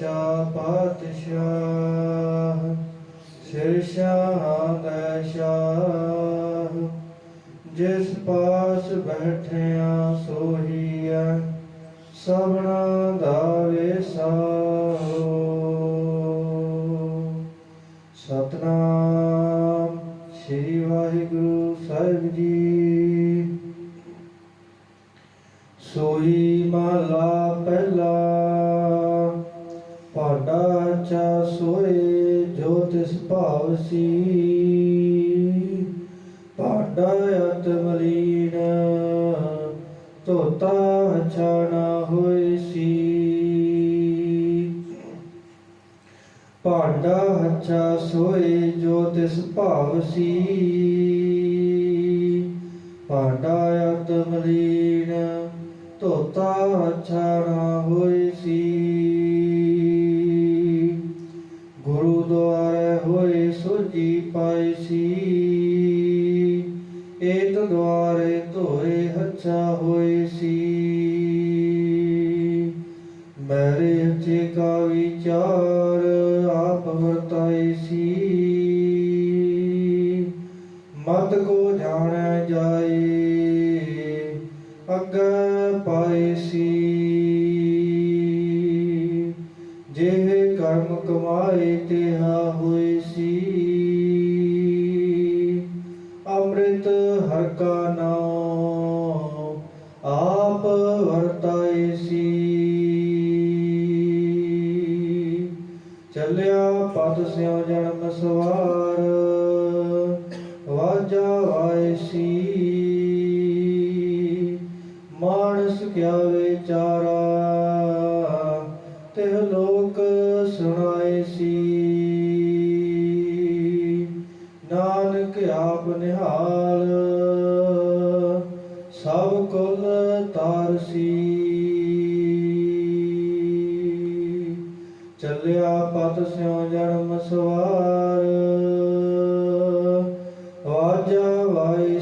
ਸੱਚਾ ਪਾਤਸ਼ਾਹ, ਸਿਰ ਸ਼ਾਹਾਂ ਦਾ ਸ਼ਾਹ। ਜਿਸ ਪਾਸ ਬੈਠਿਆ ਸੋਹੀਆ ਸਭਨਾ ਦਾ ਵੇਸਾਹੋ ਸਤਨਾਮ ਸ੍ਰੀ ਵਾਹਿਗੁਰੂ ਸਾਹਿਬ ਜੀ। ਸੋਈ ਮਾਲਾ ਪਹਿਲਾ ਜੋ ਤਿਸ ਭਾਵ ਸੀ ਪਾਡਾ ਅਤਮਲੀਨ ਤੋਤਾ ਛਾਣਾ ਹੋਈ ਸੀ ਭਾਂਡਾ ਹੱਛਾ ਸੋਏ ਜੋ ਤਿਸ ਭਾਵ ਸੀ ਭਾਂਡਾ ਅਤ ਮਲੀਨ, ਧੋਤਾ ਹੱਛਾ ਨਾ ਹੋਈ ਸੀ। ਏਤ ਦੁਆਰੇ ਧੋਏ ਹੱਛਾ ਹੋਈ ਸੀ। ਮੇਰੇ ਜੇ ਕਾ ਵਿਚਾਰ ਆਪ ਵਰਤਾਈ ਸੀ। ਮਤ ਕੋ ਜਾਣੈ ਜਾਏ, ਅੱਗੇ ਪਾਏ ਸੀ। ਜੇ ਕਰਮ ਕਮਾਏ ਤੇ ਹੋਈ ਸੀ ਕਾ ਨਾਮ, ਆਪ ਵਰਤਾਏ ਸੀ। ਚੱਲਿਆ ਪਦ ਸਿਉ ਜਨਮ ਸਵਾਰ, ਵਾਜਾ ਵਾਈ ਸੀ। ਮਾਨਸ ਕਿਆ ਵਿਚਾਰਾ ਤੇ ਲੋਕ ਸੁਣਾਏ ਸੀ। ਨਾਨਕ ਆਪ ਨਿਹਾਲ ਤਾਰਸੀ ਚੱਲਿਆ ਪਤ ਸਿਉ ਜਨਮ ਸਵਾਰ ਵਾਜਾ ਵਾਈ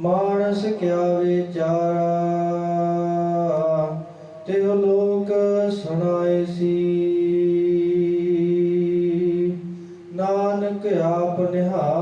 ਮਾਨਸ ਕਿਆ ਵਿਚਾਰਾ ਤੇ ਲੋਕ ਸੁਣਾਏ ਸੀ। ਨਾਨਕ ਆਪ ਨਿਹਾਲ